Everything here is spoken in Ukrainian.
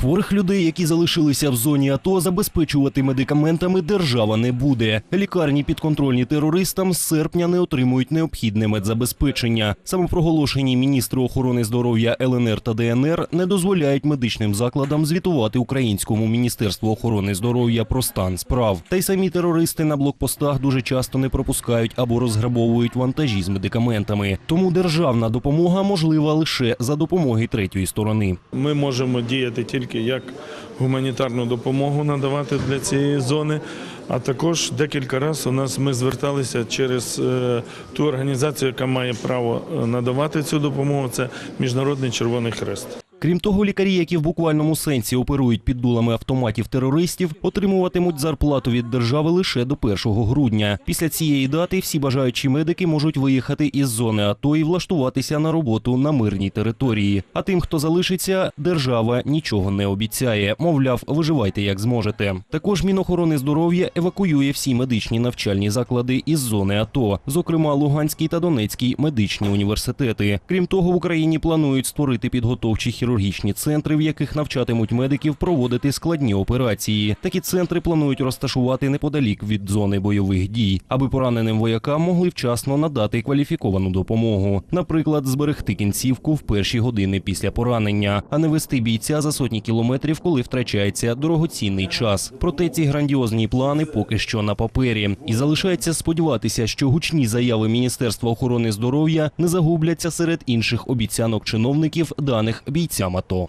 Хворих людей, які залишилися в зоні АТО, забезпечувати медикаментами держава не буде. Лікарні підконтрольні терористам з серпня не отримують необхідне медзабезпечення. Самопроголошені міністри охорони здоров'я ЛНР та ДНР не дозволяють медичним закладам звітувати українському міністерству охорони здоров'я про стан справ. Та й самі терористи на блокпостах дуже часто не пропускають або розграбовують вантажі з медикаментами. Тому державна допомога можлива лише за допомоги третьої сторони. Ми можемо діяти тільки як гуманітарну допомогу надавати для цієї зони. А також декілька разів у нас ми зверталися через е, ту організацію, яка має право е, надавати цю допомогу. Це Міжнародний Червоний Хрест. Крім того, лікарі, які в буквальному сенсі оперують під дулами автоматів терористів, отримуватимуть зарплату від держави лише до 1 грудня. Після цієї дати всі бажаючі медики можуть виїхати із зони АТО і влаштуватися на роботу на мирній території. А тим, хто залишиться, держава нічого не обіцяє. Мовляв, виживайте як зможете. Також Мінохорони здоров'я евакуює всі медичні навчальні заклади із зони АТО, зокрема Луганський та Донецький медичні університети. Крім того, в Україні планують створити підготовчі хірургічні центри, в яких навчатимуть медиків проводити складні операції. Такі центри планують розташувати неподалік від зони бойових дій, аби пораненим воякам могли вчасно надати кваліфіковану допомогу, наприклад, зберегти кінцівку в перші години після поранення, а не вести бійця за сотні кілометрів, коли втрачається дорогоцінний час. Проте ці грандіозні плани поки що на папері, і залишається сподіватися, що гучні заяви Міністерства охорони здоров'я не загубляться серед інших обіцянок чиновників даних бійцям АТО.